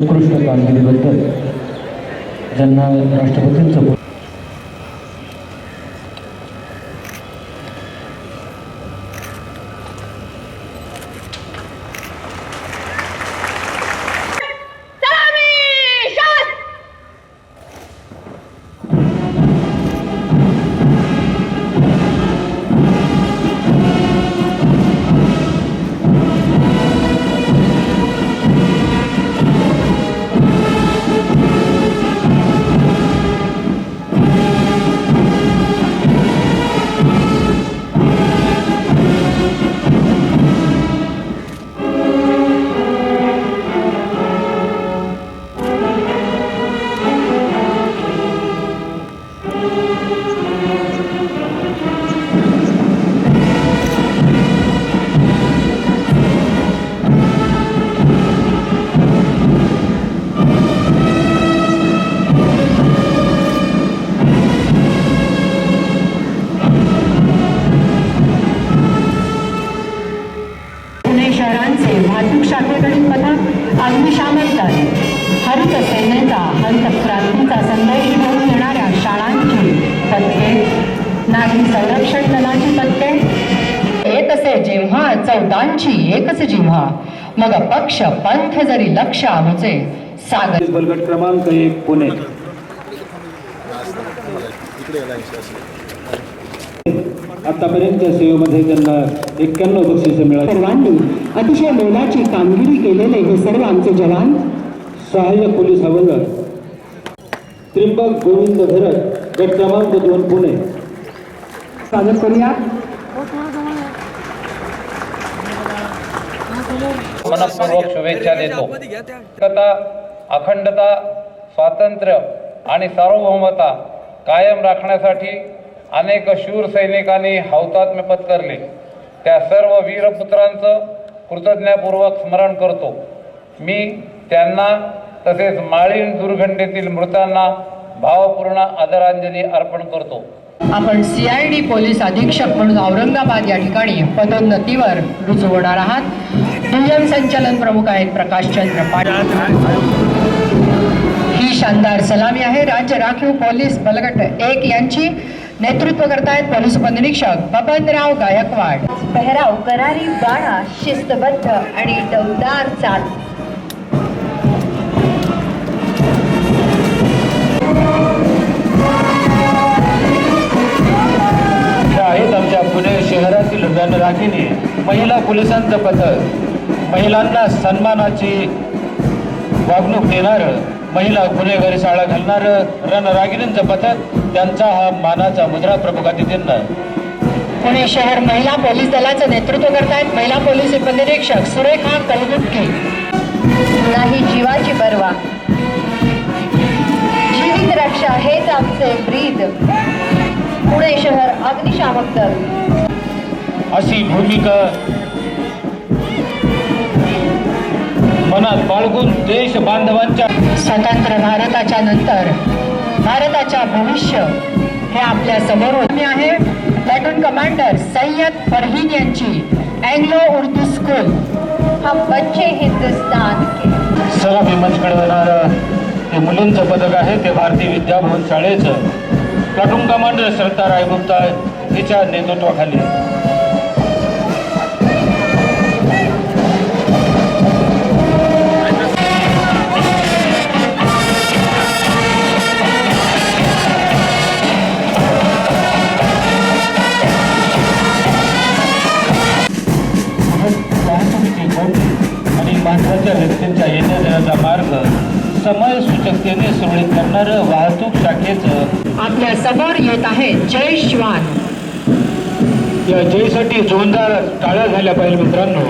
उत्कृष्ट कामगिरीबद्दल ज्यांना राष्ट्रपतींचं हरित सेनेचा हरित संदेश घेऊन येणाऱ्या शाळांची पत्ते नाही संरक्षण दलाची पत्ते येत असे जेव्हा चौदांची एकच जिव्हा मग पक्ष पंथ जरी लक्ष आमचे सागर बलगट क्रमांक एक पुणे आतापर्यंत सेवेमध्ये त्यांना एक्क्याण्णव बक्षिसं मिळाली सर्वांनी अतिशय मोलाची कामगिरी केलेले हे सर्व आमचे जवान सहाय्यक पोलीस हवालदार त्रिंबक गोविंद धरत गट क्रमांक दोन पुणे. स्वागत करूया मनपूर्वक शुभेच्छा देतो. एकता अखंडता स्वातंत्र्य आणि सार्वभौमता कायम राखण्यासाठी अनेक शूर सैनिकांनी हौतात्म्य पत्करले. त्या सर्व वीरपुत्रांचं कृतज्ञपूर्वक स्मरण करतो. मी त्यांना तसेच माळीण दुर्घटनेतील मृतांना भावपूर्ण आदरांजली अर्पण करतो. आपण सीआयडी पोलीस अधीक्षक म्हणून औरंगाबाद या ठिकाणी पदोन्नतीवर रुजू होणार आहात. दुय्यम संचलन प्रमुख आहेत प्रकाशचंद्र पाटील. ही शानदार सलामी आहे. राज्य राखीव पोलीस बलगट एक यांची नेतृत्व करतायत पोलीस उपनिरीक्षक बबनराव गायकवाड. पेहराव करारी बाणा शिस्तबद्ध आणि डौलदार चाल. शहरातील रणरागिणी महिला पोलिसांचं पथक महिलांना सन्मानाची वागणूक देणारं महिला गुन्हेगारी शाळा घालणारं रणरागिणींचं पथक त्यांचा हा मानाचा मुद्रा प्रमुखातिथींना पुणे शहर महिला पोलीस दलाचं नेतृत्व करतायत महिला पोलीस उपनिरीक्षक सुरेखा कलगुटके. नाही जीवाची परवा. जीवित रक्षा हेच आमचे ब्रीद. पुणे शहर अग्निशामक दल. अशी भूमिका मनात बाळगून देश बांधवांच्या स्वतंत्र भारताच्या नंतर भारताच्या भविष्य हे आपल्यासमोर उभी आहे. प्लॅटून कमांडर सय्यद फरहीन यांची अँग्लो उर्दू स्कूल हम बच्चे हिंदुस्तान के. सलामी मंच घडवणारं हे मुलींचं पदक आहे ते भारतीय विद्याभवन शाळेचं. प्लाटून कमांडर श्रद्धा रायगुप्ता हिच्या नेतृत्वाखाली. महत्त्वाच्या व्यक्तींच्या येण्या जाण्याचा मार्ग समय सूचकतेने सुरळीत करणारं वाहतूक शाखेचं. आपल्यासमोर येत आहे जय श्वान या जयसाठी जोरदार टाळ्या झाल्या पाहिजे मित्रांनो.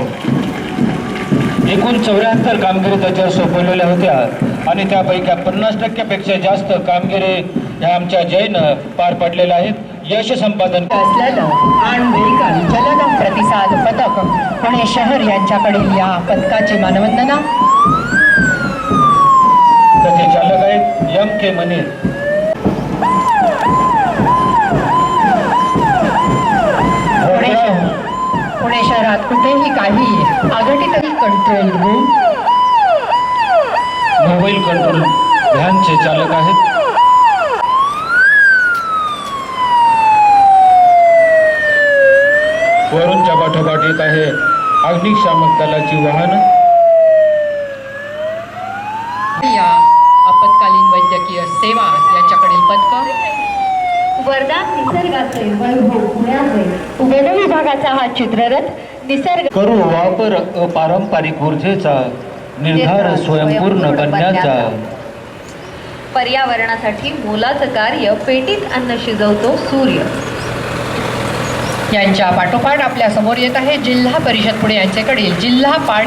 एकूण चौऱ्याहत्तर कामगिरी त्याच्यावर सोपवलेल्या होत्या आणि त्यापैकी पन्नास टक्क्यापेक्षा जास्त कामगिरी ह्या आमच्या जयनं पार पडलेल्या आहेत. यश संपादन पुणे शहर यांच्याकडील या पथकाची मानवंदना. त्याचे चालक आहेत एम के मनीर. पुणे शहर. पुणे शहरात कुठेही काही अघटित कंट्रोल रूम मोबाईल कंट्रोल व्हॅनचे चालक आहेत. वरूनच्या पाठोपाठ येत आहे. अग्निशामक दलाची वाहन. या आपत्कालीन वैद्यकीय सेवा यांच्याकडील पथक. वरदान निसर्गाचे वैभव पुण्याचे. वन विभागाचा हा चित्ररथ निसर्ग करू वापर अपारंपरिक ऊर्जेचा निर्धार स्वयंपूर्ण बनण्याचा. पर्यावरणासाठी मोलाचं कार्य पेटीत अन्न शिजवतो सूर्य. यांच्या पाठोपाठ आपल्यासमोर येत आहे जिल्हा परिषद पुणे यांच्याकडील जिल्हा पाणी